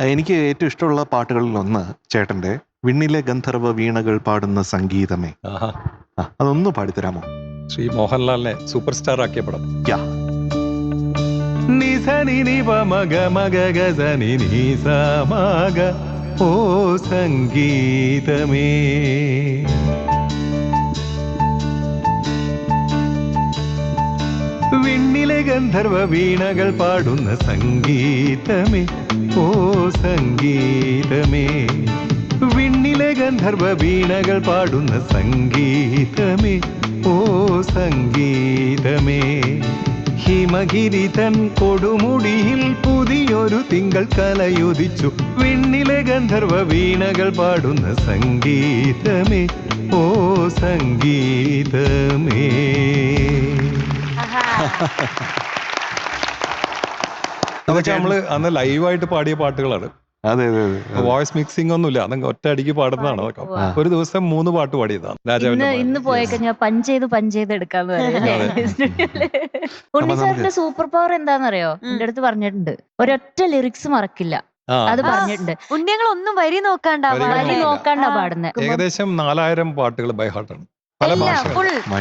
എനിക്ക് ഏറ്റവും ഇഷ്ടമുള്ള പാട്ടുകളിൽ ഒന്ന് ചേട്ടന്റെ വിണ്ണിലെ ഗന്ധർവ വീണകൾ പാടുന്ന സംഗീതമേ. അതൊന്നും ആ, അതൊന്ന് പാടിത്തരാമോ? ശ്രീ മോഹൻലാലിനെ സൂപ്പർ സ്റ്റാർ ആക്കിയ പടം. യാ. ഓ സംഗീതമേ. ഗന്ധർവ വീണകൾ പാടുന്ന സംഗീതമേ ഓ സംഗീതമേ. വിണ്ണിലെ ഗന്ധർവ വീണകൾ പാടുന്ന സംഗീതമേ ഓ സംഗീതമേ. ഹിമഗിരി തൻ കൊടുമുടിയിൽ പുതിയൊരു തിങ്കൾ കലയുദിച്ചു. വിണ്ണിലെ ഗന്ധർവ വീണകൾ പാടുന്ന സംഗീതമേ ഓ സംഗീതമേ. അതൊക്കെ നമ്മൾ അന്ന് ലൈവായിട്ട് പാടിയ പാട്ടുകളാണ്. അതെ അതെ അതെ വോയിസ് മിക്സിംഗ് ഒന്നുമില്ല. അതങ്ങ് ഒറ്റ അടിക്ക് പാടുന്നതാണ് അതൊക്കെ. ഒരു ദിവസം മൂന്ന് പാട്ട് പാടിയതാണ്. ഇന്ന് രാജാവിന്റെ ഇന്ന് പഞ്ച് ചെയ്ത് പഞ്ച് ചെയ്ത് എടുക്കാന്ന്? ഉണ്ണിച്ചാറിന്റെ സൂപ്പർ പവർ എന്താണെന്നറിയോ. എന്റെ അടുത്ത് പറഞ്ഞിട്ടുണ്ട്. ഒരൊറ്റ ലിറിക്സ് മറക്കില്ല. അത് പറഞ്ഞിട്ടുണ്ട്. ഉണ്ണിയങ്ങൾ ഒന്നും വരി നോക്കാണ്ട വരി നോക്കാണ്ട പാടുന്നത് ഏകദേശം നാലായിരം പാട്ടുകൾ ബൈ ഹാർട്ടാണ്. പല ഭാഷകൾ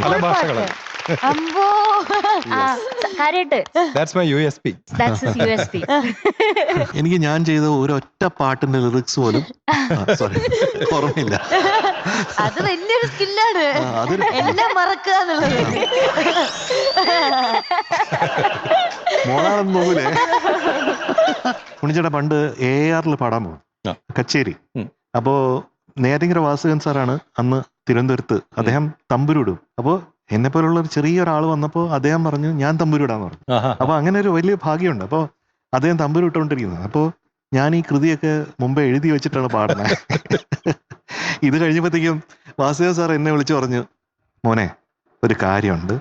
പല ഭാഷകളാണ്. ഭാഷകൾ അമ്പോ കാര്യമായിട്ട് that's my U S P that's U S P എനിക്ക് ഞാൻ ചെയ്ത ഒരൊറ്റ പാട്ടിന്റെ ലിറിക്സ് പോലും സോറി ഓർമ്മയില്ല. അത് വലിയൊരു സ്കില്ലാണ്. എന്നെ എല്ലാം മറക്കുക എന്നുള്ളത്. മോളാണെന്ന് തോന്നൂലേ ഉണ്ണിച്ചേട്ടാ പണ്ട് എ ആറിൽ പാടാൻ പോകും കച്ചേരി. അപ്പോ നേരങ്കര വാസുകൻ സാറാണ് അന്ന് തിരുവനന്തപുരത്ത് അദ്ദേഹം തമ്പുരുടും അപ്പോ എന്നെ പോലുള്ള ഒരു ചെറിയ ഒരാൾ വന്നപ്പോൾ അദ്ദേഹം പറഞ്ഞു ഞാൻ തമ്പുരുടാന്ന് പറഞ്ഞു. അപ്പൊ അങ്ങനെ ഒരു വലിയ ഭാഗ്യമുണ്ട്. അപ്പോ അദ്ദേഹം തമ്പുരു ഇട്ടുകൊണ്ടിരിക്കുന്നത്. അപ്പോ ഞാൻ ഈ കൃതിയൊക്കെ മുമ്പേ എഴുതി വെച്ചിട്ടാണ് പാടുന്നത് ഇത് കഴിഞ്ഞപ്പോഴത്തേക്കും വാസുദേവ സാർ എന്നെ വിളിച്ചു പറഞ്ഞു മോനെ ഒരു കാര്യമുണ്ട്.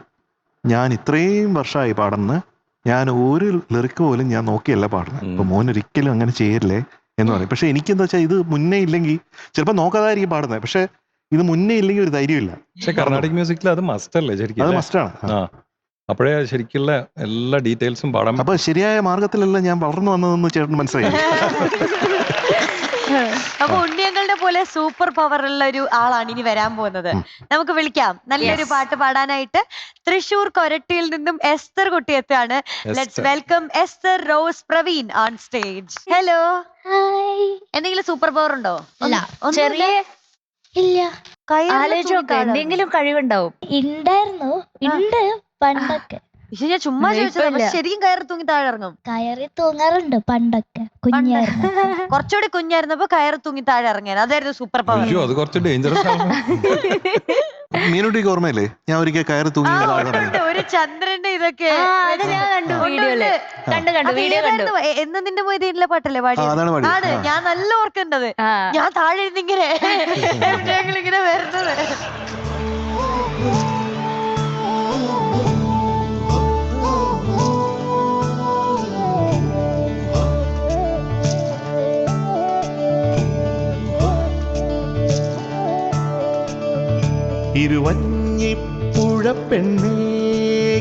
ഞാൻ ഇത്രയും വർഷമായി പാടുന്ന ഞാൻ ഒരു ലിറിക്ക് പോലും ഞാൻ നോക്കിയല്ല പാടുന്നത്. അപ്പൊ മോൻ ഒരിക്കലും അങ്ങനെ ചെയ്യല്ലേ എന്ന് പറയും പക്ഷെ എനിക്കെന്താ വെച്ചാൽ ഇത് മുന്നേ ഇല്ലെങ്കിൽ ചിലപ്പോൾ നോക്കാതായിരിക്കും പാടുന്നത് പക്ഷെ ഇത് മുന്നേ ഇല്ലെങ്കിൽ ഒരു ധൈര്യമില്ല പക്ഷെ കർണാടിക് മ്യൂസിക്കിൽ അത് മസ്റ്റ് അല്ലേ ശരിക്കും അത് മസ്റ്റ് മസ്റ്റാണ് ആ. അപ്പോഴേ ശരിക്കുള്ള എല്ലാ ഡീറ്റെയിൽസും പാടാം അപ്പൊ ശരിയായ മാർഗത്തിലല്ല ഞാൻ വളർന്നു വന്നതെന്ന് ചേട്ടൻ മനസ്സിലായി. അപ്പൊ ഉണ്ണിയങ്ങളുടെ പോലെ സൂപ്പർ പവർ ഉള്ള ഒരു ആളാണ് ഇനി വരാൻ പോകുന്നത്. നമുക്ക് വിളിക്കാം. നല്ലൊരു പാട്ട് പാടാനായിട്ട് തൃശൂർ കൊരട്ടിയിൽ നിന്നും എസ്തർ കുട്ടി എത്തുകയാണ് let's welcome Esther Rose Praveen on stage hello hi എന്തെങ്കിലും സൂപ്പർ പവർ ഉണ്ടോ? ഇല്ല. ഒന്നും ചെറിയ ഇല്ല. ആലോചിച്ച് നോക്ക്. എന്തെങ്കിലും കഴിവുണ്ടാവും. ഉണ്ടായിരുന്നു ഉണ്ട് പണ്ടൊക്കെ. പക്ഷെ ഞാൻ ചുമ്മാ ചോദിച്ചതാ ശരിക്കും കയറി തൂങ്ങി താഴെ ഇറങ്ങും കയറി തൂങ്ങാറുണ്ട് പണ്ടൊക്കെ കുഞ്ഞായിരുന്നു. കുറച്ചുകൂടി കുഞ്ഞായിരുന്നപ്പോ കയറി തൂങ്ങി താഴെ ഇറങ്ങിയത്. അതായിരുന്നു സൂപ്പർ പവർ അയ്യോ അത് കുറച്ച് ഡേഞ്ചറസ് ആണ്. മീനുട്ടിക്ക് ഓർമ്മയില്ലേ? ഞാൻ ഒരിക്കൽ കയറി തൂങ്ങി. ഒരു ചന്ദ്രന്റെ ഇതൊക്കെ. ആ, ഞാൻ കണ്ടു ഉണ്ട്, കണ്ടു കണ്ടു വീഡിയോ കണ്ടു. ഏതായിരുന്നു? എന്ന് നിന്റെ മൊയ്തീനിലെ പാട്ടല്ലേ? പാടി ആണ് ഞാൻ നല്ല ഓർക്കുന്നത് ആ. ഞാൻ താഴെ ഇരുന്നിങ്ങനെ ഇങ്ങനെ വരുന്നത്. ഇരുവഞ്ഞിപ്പുഴ പെണ്ണേ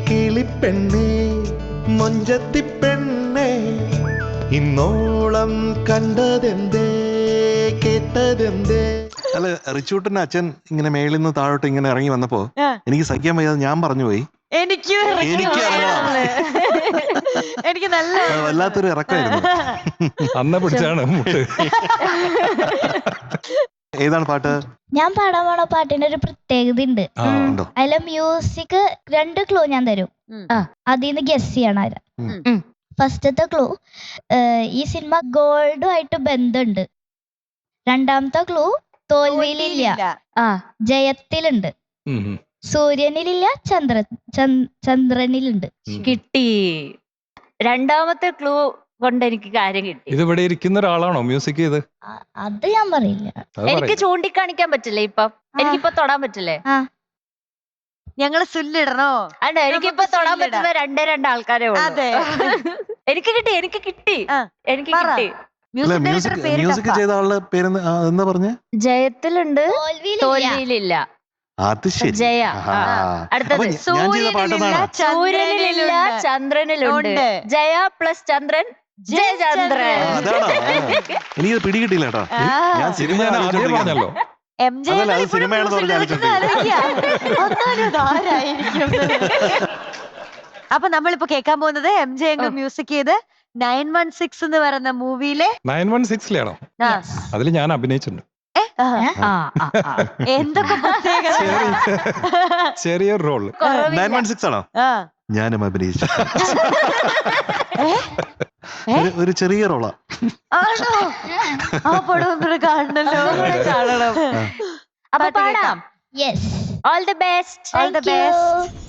കിളിപ്പെണ്ണേ മൊഞ്ചത്തിപ്പെണ്ണേ ഇന്നോളം കണ്ടതെന്തേ കേട്ടതെന്തേ? അല്ല റിച്ചൂട്ടന്റെ അച്ഛൻ ഇങ്ങനെ മേളിൽ നിന്ന് താഴോട്ട് ഇങ്ങനെ ഇറങ്ങി വന്നപ്പോ എനിക്ക് സഹിക്കാൻ വയ്യാതെ ഞാൻ പറഞ്ഞു പോയി എനിക്ക് എനിക്ക് എനിക്ക് നല്ല വല്ലാത്തൊരു ഇറക്കായിരുന്നു അന്നെ പിടിച്ചാണ് മുട്ട്. ഏതാണ് പാട്ട്? ഞാൻ പാടാൻ പോണ പാട്ടിന് ഒരു പ്രത്യേകത ഉണ്ട്? അതിലെ മ്യൂസിക് രണ്ട് ക്ലൂ ഞാൻ തരും. ആ. അതിൽ നിന്ന് ഗസ് ചെയ്യണം ആരാ. ഫസ്റ്റത്തെ ക്ലൂ ഈ സിനിമ ഗോൾഡുമായിട്ട് ബന്ധമുണ്ട് രണ്ടാമത്തെ ക്ലൂ തോൽവിയിലില്ല. ആ ജയത്തിലുണ്ട്. സൂര്യനിലില്ല ചന്ദ്ര ചന്ദ്രനിലുണ്ട്. കിട്ടി. രണ്ടാമത്തെ ക്ലൂ കൊണ്ട് എനിക്ക് കാര്യം കിട്ടി. ഇത് ഇവിടെ ഇരിക്കുന്ന ഒരാളാണോ മ്യൂസിക് ചെയ്ത്? അ- അത് ഞാൻ പറയില്ല. അത് എനിക്ക് പറയും. ചൂണ്ടിക്കാണിക്കാൻ പറ്റില്ലേ ഇപ്പൊ? എനിക്കിപ്പൊ തൊടാൻ പറ്റില്ലേ? ഞങ്ങൾ സുല്ലിടണോ? അല്ല എനിക്കിപ്പൊ നമുക്ക് തൊടാൻ സുല്ലിടാം. പറ്റുന്ന രണ്ടേ രണ്ട് ആൾക്കാരെ ഉള്ളൂ. അതെ. എനിക്ക് കിട്ടി എനിക്ക് കിട്ടി. ആ, എനിക്ക് പറ. കിട്ടി. അല്ല മ്യൂസിക് മ്യൂസിക് ഡയറക്ടർ പേര് മ്യൂസിക് ചെയ്ത ആളുടെ പേര് എന്താ പറഞ്ഞേ? ജയത്തിലുണ്ട്. തോൽവിയിലില്ല. തോൽവിയിലില്ല. അത് ശരി. ജയ. ആ. അടുത്തത് അപ്പൊ ഞാൻ ചെയ്ത പാട്ടെന്നാണ് സൂര്യനിലില്ല, ചന്ദ്രനിലുണ്ട്. ചന്ദ്രനിലുണ്ട്. ഉണ്ട്. ജയ പ്ലസ് ചന്ദ്രൻ അതാണോ. എനിക്കത് പിടികിട്ടില്ല കേട്ടോ ഞാൻ സിനിമ. പറഞ്ഞല്ലോ എം ജെ അതല്ല, അത് സിനിമയാണെന്ന് പറഞ്ഞ് അപ്പൊ നമ്മളിപ്പോ കേൾക്കാൻ പോകുന്നത് എം ജെ അങ്ങ് മ്യൂസിക് ചെയ്ത് നയൻ വൺ സിക്സ് എന്ന് പറയുന്ന മൂവിയിലെ നയൻ വൺ സിക്സിലാണോ അതിൽ ഞാൻ അഭിനയിച്ചിട്ടുണ്ട്. ആ, ആ, ആ. എന്തൊക്കെ പ്രത്യേകത? ചെറിയ റോൾ കുറവില്ല. നയൻ വൺ സിക്സ് ആണോ? ആ. ഞാനും അഭിനയിച്ചു ഏ? ഒരു- ചെറിയ റോളാ. ആണോ? ആ പടം ഒന്നുകൂടെ കാണണല്ലോ. കാണണം. അപ്പൊ പാടാം. Yes all the best all the best.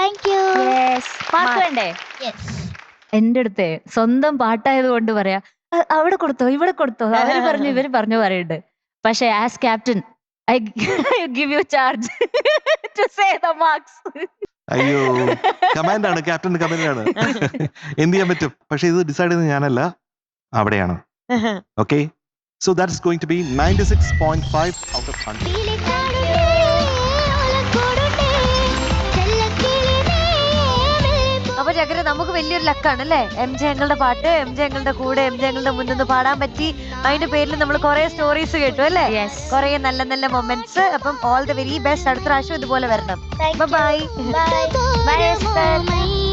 Thank you mark വേണ്ടേ? യെസ് എന്റെ അടുത്ത് സ്വന്തം പാട്ടായത് കൊണ്ട് പറയാ "അ- അവിടെ കൊടുത്തോ ഇവിടെ കൊടുത്തോ. അവർ പറഞ്ഞു ഇവർ പറഞ്ഞു പറയുന്നുണ്ട്. പക്ഷെ as captain I give you charge to say the marks അയ്യോ. കമാൻഡ് ആണ് ക്യാപ്റ്റൻ കമാൻഡ് ആണ്. എന്ത് ചെയ്യാൻ പറ്റും? പക്ഷെ ഇത് ഡിസൈഡ് ചെയ്യുന്നത് ഞാനല്ല. അവിടെയാണ്. Okay so that's going to be ninety six point five out of hundred കിളിക്കാടുണ്ടേ, ഓലക്കൂടുണ്ടേ, ചക്കര നമുക്ക് വലിയൊരു ലക്കാണ് അല്ലേ എം ജെ ഞങ്ങളുടെ പാട്ട് എം ജെ ഞങ്ങളുടെ കൂടെ എം ജെ ഞങ്ങളുടെ മുന്നിൽ നിന്ന് പാടാൻ പറ്റി. അതിന്റെ പേരിൽ നമ്മൾ കുറെ സ്റ്റോറീസ് കേട്ടു അല്ലേ? കുറെ നല്ല നല്ല മൊമെന്റ്സ് അപ്പം ഓൾ ദ വെരി ബെസ്റ്റ് അടുത്ത പ്രാവശ്യം ഇതുപോലെ വരണം. ബൈ. ബൈ